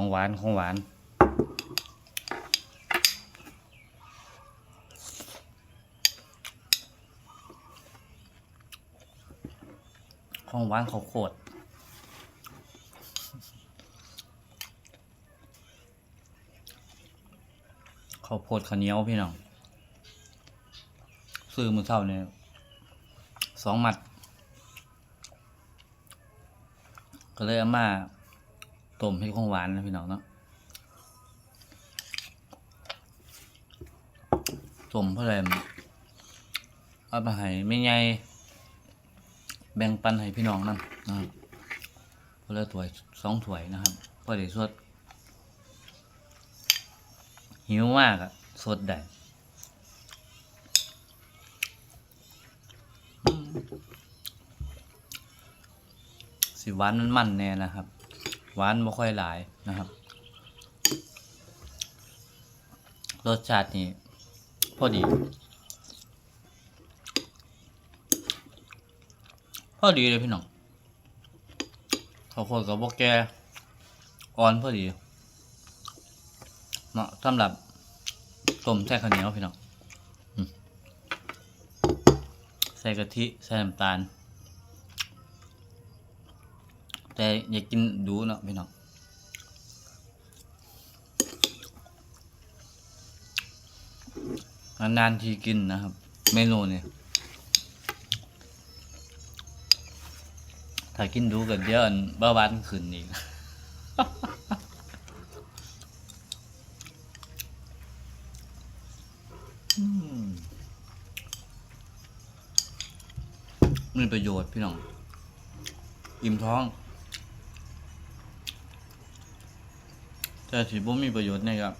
ของหวานของหวาน ของหวานเขาโคตรข้าวโพดข้าวเหนียวพี่น้องซื้อมือเท่าเนี่ยสองมัด ก็เลยเอามา ต้มให้ของหวานนะพี่น้องเนาะต้มเพื่ออะไรเอาไปให้ไม่ใหญ่แบ่งปันให้พี่น้องนั่นนะครับเพื่อถ้วยสองถ้วยนะครับเพื่อได้สดหิวมากอะสดได้สิหวานมันมันแน่นะครับ หวานไม่ค่อยหลายนะครับ รสชาตินี่พอดี พอดีเลยพี่น้องข้าวโพดกับพวกแกอ่อนพอดี เหมาะสำหรับต้มแช่ข้าวเหนียวพี่น้องใส่กะทิ ใส่น้ำตาล แต่อย่ากินดูเนาะพี่น้องนานๆทีกินนะครับ เมนูเนี่ยถ้ากินดูกันเดี๋ยวอันเบาหวานขึ้นอีกอืมมีประโยชน์พี่น้อง อิ่มท้อง แต่ถือว่ามีประโยชน์นะครับ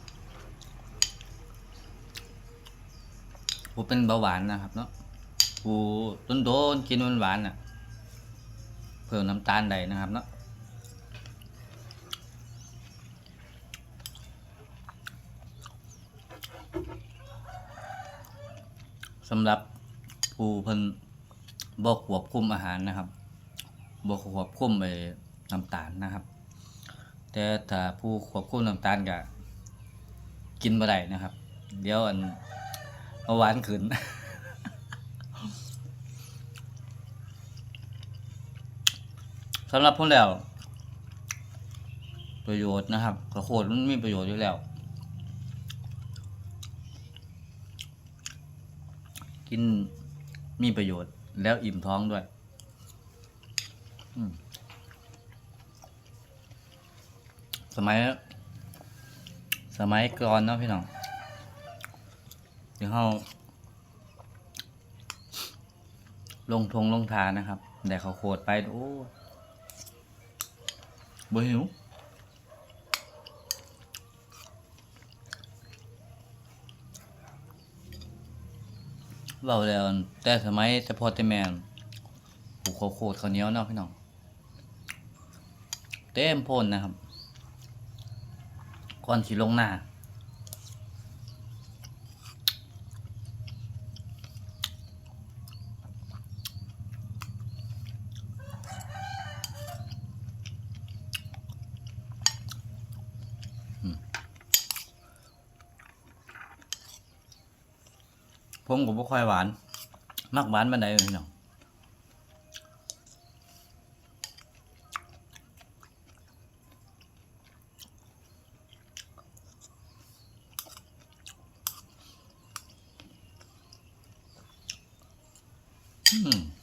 ผู้เป็นเบาหวานนะครับเนาะผูต้นโดนกินหวานๆน่ะ เพิ่มน้ำตาลใดนะครับเนาะสำหรับผู้เพิ่นบ่ควบคุมอาหารนะครับบ่ควบคุมไปน้ำตาลนะครับ แต่ถ้าผู้ควบคุมน้ำตาลก็กินบ่ได้นะครับ เดี๋ยวอันอาหวานขึ้นสำหรับพวกแล้ว ประโยชน์นะครับข้าวโพดมันมีประโยชน์อยู่แล้ว กินมีประโยชน์แล้วอิ่มท้องด้วย อืม สมัย สมัยก่อนเนาะพี่น้องเดี๋ยวเขาลงทงลงทานนะครับแต่เขาโคดไปโอ้บ่หิวเบาแล้วแต่สมัยแต่พอแต่แมนผูกข้าวโคตรเขาเหนียวเนาะพี่น้อง เต็มพนนะครับ ก่อนสิลงหน้าผมก็บ่ค่อยหวาน มักหวานบันไดเลยน้อง อืม